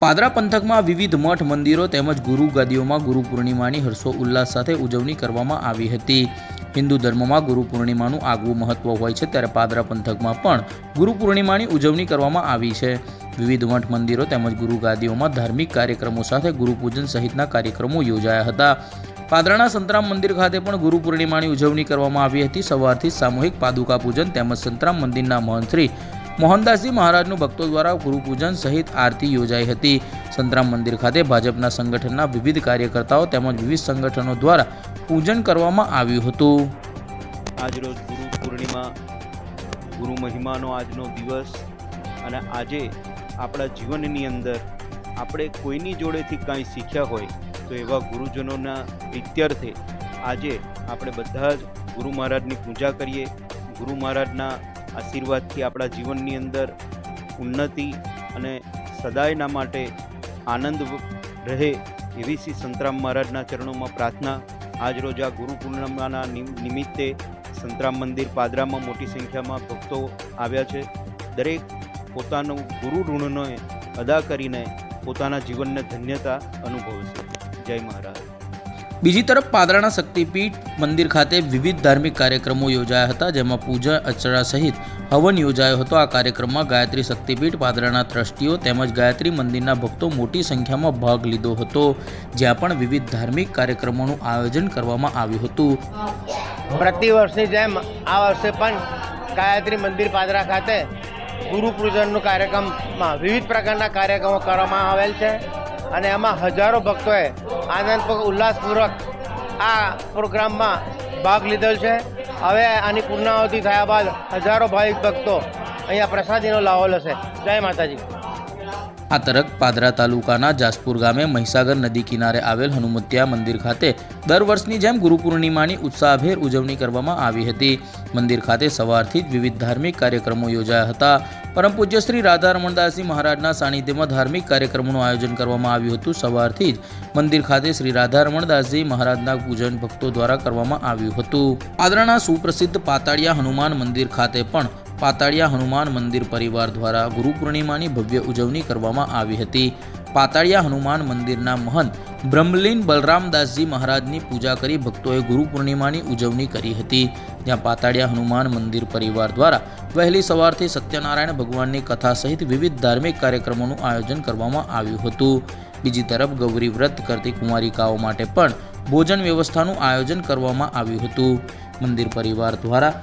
પાદરા પંથકમાં વિવિધ મઠ મંદિરો તેમજ ગુરુ ગાદીઓમાં ગુરુ પૂર્ણિમાની હર્ષો ઉલ્લાસ સાથે ઉજવણી કરવામાં આવી હતી. હિન્દુ ધર્મમાં ગુરુ પૂર્ણિમાનું આગવું મહત્વ હોય છે ત્યારે પાદરા પંથકમાં પણ ગુરુ પૂર્ણિમાની ઉજવણી કરવામાં આવી છે. વિવિધ મઠ મંદિરો તેમજ ગુરુ ગાદીઓમાં ધાર્મિક કાર્યક્રમો સાથે ગુરુપૂજન સહિતના કાર્યક્રમો યોજાયા હતા. પાદરાના સંતરામ મંદિર ખાતે પણ ગુરુ પૂર્ણિમાની ઉજવણી કરવામાં આવી હતી. સવારથી સામૂહિક પાદુકા પૂજન તેમજ સંતરામ મંદિરના મહંત મોહનદાસજી મહારાજનું ભક્તો દ્વારા ગુરુપૂજન સહિત આરતી યોજાઈ હતી. સંતરામ મંદિર ખાતે ભાજપના સંગઠનના વિવિધ કાર્યકર્તાઓ તેમજ વિવિધ સંગઠનો દ્વારા પૂજન કરવામાં આવ્યું હતું. આજરોજ ગુરુ પૂર્ણિમા, ગુરુ મહિમાનો આજનો દિવસ અને આજે આપણા જીવનની અંદર આપણે કોઈની જોડેથી કાંઈ શીખ્યા હોય તો એવા ગુરુજનોના પ્રીત્યર્થે આજે આપણે બધા જ ગુરુ મહારાજની પૂજા કરીએ. ગુરુ મહારાજના આશીર્વાદથી આપણા જીવનની અંદર ઉન્નતિ અને સદાયના માટે આનંદ રહે એવી શ્રી સંતરામ મહારાજના ચરણોમાં પ્રાર્થના. આજરોજ આ ગુરુ પૂર્ણિમાના નિમિત્તે સંતરામ મંદિર પાદરામાં મોટી સંખ્યામાં ભક્તો આવ્યા છે. દરેક પોતાનું ગુરુ ઋણને અદા કરીને પોતાના જીવનને ધન્યતા અનુભવશે જય મહારાજ. બીજી તરફ પાદરાના શક્તિપીઠ મંદિર ખાતે વિવિધ ધાર્મિક કાર્યક્રમો યોજાયા હતા, જેમાં પૂજા, અર્ચના સહિત હવન યોજાયો હતો. આ કાર્યક્રમમાં ગાયત્રી શક્તિપીઠ, પાદરાના ટ્રસ્ટીઓ તેમજ ગાયત્રી મંદિરના ભક્તો મોટી સંખ્યામાં ભાગ લીધો હતો, જ્યાં પણ વિવિધ ધાર્મિક કાર્યક્રમોનું આયોજન કરવામાં આવ્યું હતું. પ્રતિ વર્ષની જેમ આ વર્ષે પણ ગાયત્રી મંદિર પાદરા ખાતે ગુરુ પૂજનનો કાર્યક્રમમાં વિવિધ પ્રકારના કાર્યક્રમો કરવામાં આવેલ છે. અને એમાં હજારો ભક્તોએ આનંદપૂર્વક ઉલ્લાસપૂર્વક આ પ્રોગ્રામમાં ભાગ લીધેલ છે. હવે આની પૂર્ણાહુતિ થયા બાદ હજારો ભાવિક ભક્તો અહીંયા પ્રસાદીનો લાહો લેશે. જય માતાજી. આ તરફ પાદરા તાલુકાના જાસપુર ગામે મહીસાગર નદી કિનારે આવેલ હનુમત્યા મંદિર ખાતે દર વર્ષની જેમ ગુરુ પૂર્ણિમાની ઉત્સાહભેર ઉજવણી કરવામાં આવી હતી. મંદિર ખાતે સવારથી જ વિવિધ ધાર્મિક કાર્યક્રમો યોજાયા હતા. પરમ પૂજ્ય શ્રી રાધા રમણદાસજી મહારાજના સાનિધ્યમાં ધાર્મિક કાર્યક્રમોનું આયોજન કરવામાં આવ્યું હતું. સવારથી જ મંદિર ખાતે શ્રી રાધા રમણદાસજી મહારાજના પૂજન ભક્તો દ્વારા કરવામાં આવ્યું હતું. આદરાના સુપ્રસિદ્ધ પાતાળિયા હનુમાન મંદિર ખાતે પણ પાતાળિયા હનુમાન મંદિર પરિવાર દ્વારા ગુરુ પૂર્ણિમાની ભવ્ય ઉજવણી કરવામાં આવી હતી. પાતાળિયા હનુમાન મંદિરના મહંત બ્રહ્મલીન બલરામદાસજી મહારાજની પૂજા કરી ભક્તોએ ગુરુ પૂર્ણિમાની ઉજવણી કરી હતી. જ્યાં પાતાળિયા હનુમાન મંદિર પરિવાર દ્વારા વહેલી સવારથી સત્યનારાયણ ભગવાનની કથા સહિત વિવિધ ધાર્મિક કાર્યક્રમોનું આયોજન કરવામાં આવ્યું હતું. બીજી તરફ ગૌરી વ્રત કરતી કુંવારિકાઓ માટે પણ ભોજન વ્યવસ્થાનું આયોજન કરવામાં આવ્યું હતું. મંદિર પરિવાર દ્વારા